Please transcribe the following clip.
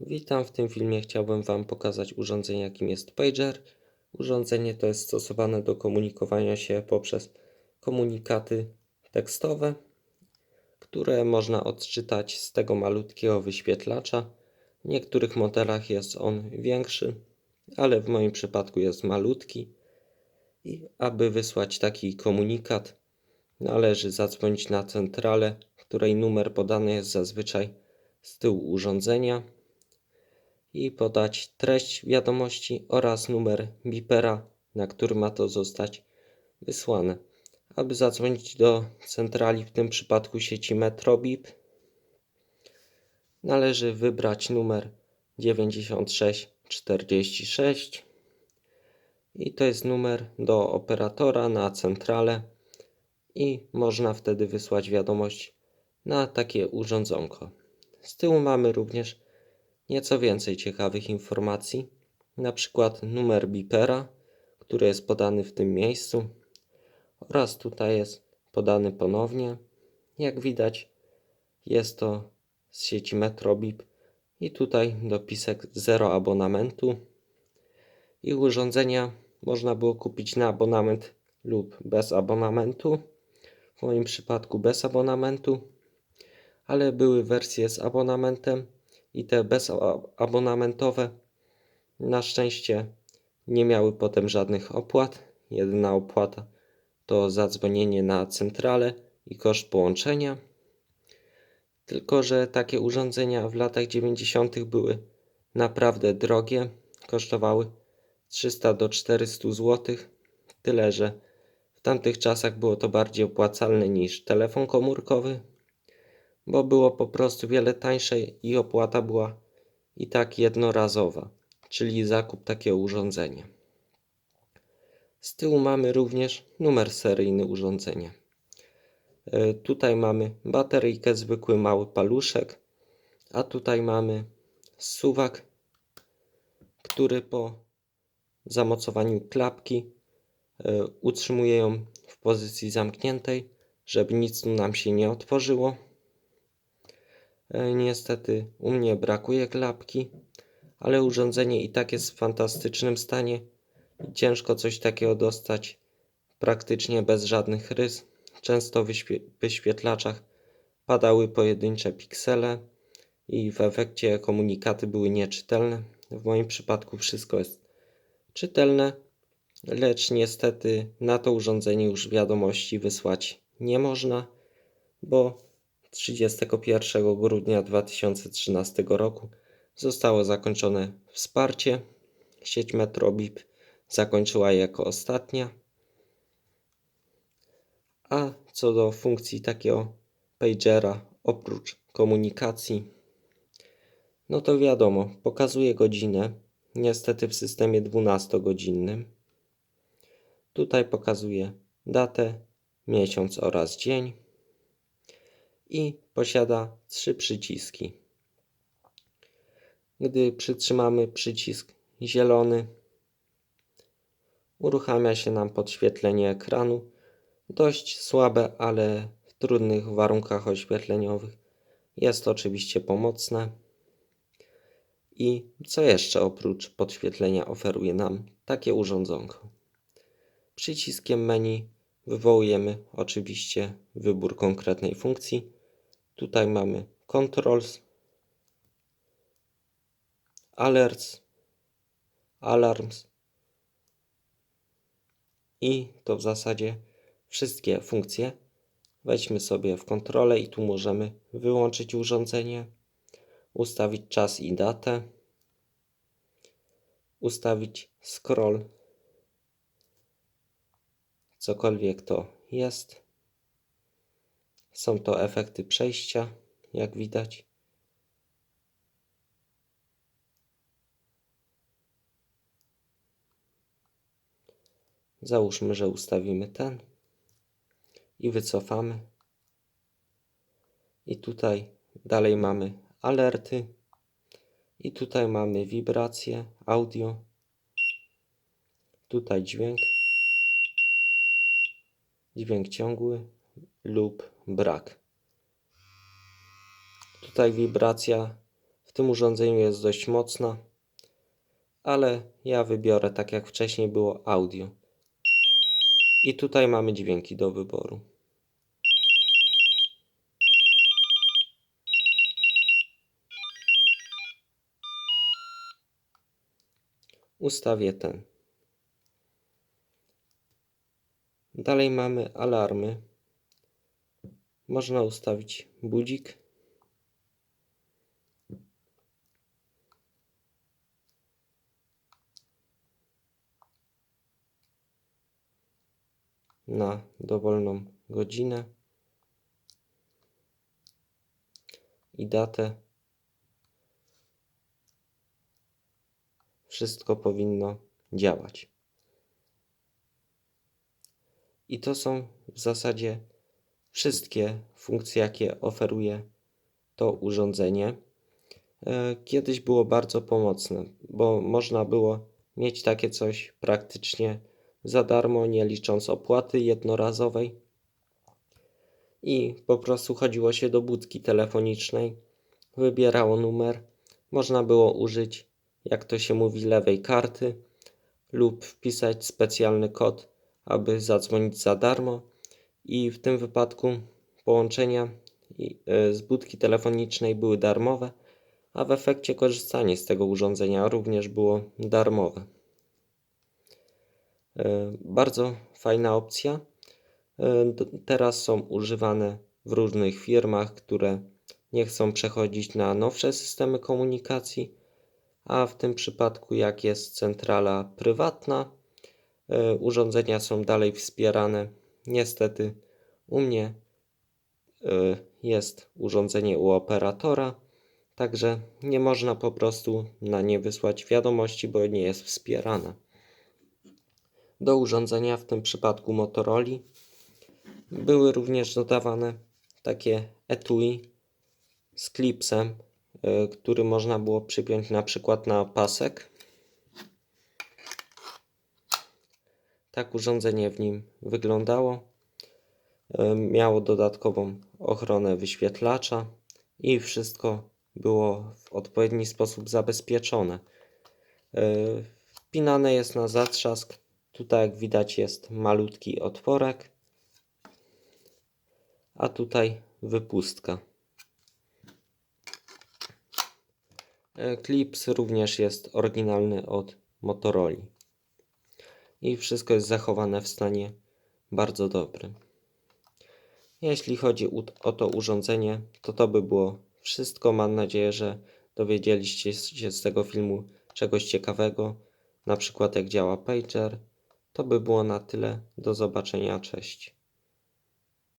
Witam, w tym filmie chciałbym Wam pokazać urządzenie jakim jest pager. Urządzenie to jest stosowane do komunikowania się poprzez komunikaty tekstowe, które można odczytać z tego malutkiego wyświetlacza. W niektórych modelach jest on większy, ale w moim przypadku jest malutki. I aby wysłać taki komunikat, należy zadzwonić na centralę, której numer podany jest zazwyczaj z tyłu urządzenia i podać treść wiadomości oraz numer bipera, na który ma to zostać wysłane. Aby zadzwonić do centrali, w tym przypadku sieci Metrobip, należy wybrać numer 9646 i to jest numer do operatora na centralę i można wtedy wysłać wiadomość na takie urządzonko. Z tyłu mamy również nieco więcej ciekawych informacji, przykład numer bipera, który jest podany w tym miejscu oraz tutaj jest podany ponownie. Jak widać jest to z sieci Metrobip i tutaj dopisek 0 abonamentu i urządzenia można było kupić na abonament lub bez abonamentu. W moim przypadku bez abonamentu, ale były wersje z abonamentem i te bezabonamentowe na szczęście nie miały potem żadnych opłat. Jedyna opłata to zadzwonienie na centralę i koszt połączenia. Tylko, że takie urządzenia w latach 90. były naprawdę drogie, kosztowały 300 do 400 zł. Tyle, że w tamtych czasach było to bardziej opłacalne niż telefon komórkowy bo było po prostu wiele tańsze i opłata była i tak jednorazowa, czyli zakup takiego urządzenia. Z tyłu mamy również numer seryjny urządzenia. E, tutaj mamy bateryjkę, zwykły mały paluszek, a tutaj mamy suwak, który po zamocowaniu klapki e, utrzymuje ją w pozycji zamkniętej, żeby nic nam się nie otworzyło. E, niestety u mnie brakuje klapki, ale urządzenie i tak jest w fantastycznym stanie. Ciężko coś takiego dostać praktycznie bez żadnych rys. Często w wyświetlaczach padały pojedyncze piksele i w efekcie komunikaty były nieczytelne. W moim przypadku wszystko jest czytelne, lecz niestety na to urządzenie już wiadomości wysłać nie można, bo 31 grudnia 2013 roku zostało zakończone wsparcie. Sieć Metrobip zakończyła jako ostatnia. A co do funkcji takiego pagera, oprócz komunikacji, no to wiadomo, pokazuje godzinę, niestety w systemie 12-godzinnym. Tutaj pokazuje datę, miesiąc oraz dzień i posiada trzy przyciski. Gdy przytrzymamy przycisk zielony, uruchamia się nam podświetlenie ekranu. Dość słabe, ale w trudnych warunkach oświetleniowych jest oczywiście pomocne. I co jeszcze oprócz podświetlenia oferuje nam takie urządzonko? Przyciskiem menu wywołujemy oczywiście wybór konkretnej funkcji Tutaj mamy controls, alerts, alarms i to w zasadzie wszystkie funkcje. Wejdźmy sobie w kontrolę i tu możemy wyłączyć urządzenie, ustawić czas i datę, ustawić scroll, cokolwiek to jest. Są to efekty przejścia, jak widać. Załóżmy, że ustawimy ten i wycofamy. I tutaj dalej mamy alerty. I tutaj mamy wibracje, audio. Tutaj dźwięk. Dźwięk ciągły lub brak. Tutaj wibracja w tym urządzeniu jest dość mocna, ale ja wybiorę tak jak wcześniej było audio. I tutaj mamy dźwięki do wyboru. Ustawię ten. Dalej mamy alarmy. Można ustawić budzik. na dowolną godzinę i datę. Wszystko powinno działać. I to są w zasadzie wszystkie funkcje, jakie oferuje to urządzenie. E, Kiedyś było bardzo pomocne, bo można było mieć takie coś praktycznie za darmo, nie licząc opłaty jednorazowej. I po prostu chodziło się do budki telefonicznej, wybierało numer, można było użyć, jak to się mówi, lewej karty lub wpisać specjalny kod, aby zadzwonić za darmo. I w tym wypadku połączenia e, z budki telefonicznej były darmowe, a w efekcie korzystanie z tego urządzenia również było darmowe. E, Bardzo fajna opcja. E, Teraz są używane w różnych firmach, które nie chcą przechodzić na nowsze systemy komunikacji, a w tym przypadku, jak jest centrala prywatna, urządzenia są dalej wspierane. Niestety u mnie e, jest urządzenie u operatora, także nie można po prostu na nie wysłać wiadomości, bo nie jest wspierane do urządzenia, w tym przypadku Motorola. Były również dodawane takie etui z klipsem, y, który można było przypiąć na przykład na pasek. Tak urządzenie w nim wyglądało. Miało dodatkową ochronę wyświetlacza i wszystko było w odpowiedni sposób zabezpieczone. Y, Wpinane jest na zatrzask. Tutaj, jak widać, jest malutki otworek, a tutaj wypustka. E, Klips również jest oryginalny od Motorola. I wszystko jest zachowane w stanie bardzo dobrym. Jeśli chodzi o to urządzenie, to to by było wszystko. Mam nadzieję, że dowiedzieliście się z tego filmu czegoś ciekawego, na przykład jak działa pager. To by było na tyle. Do zobaczenia, cześć.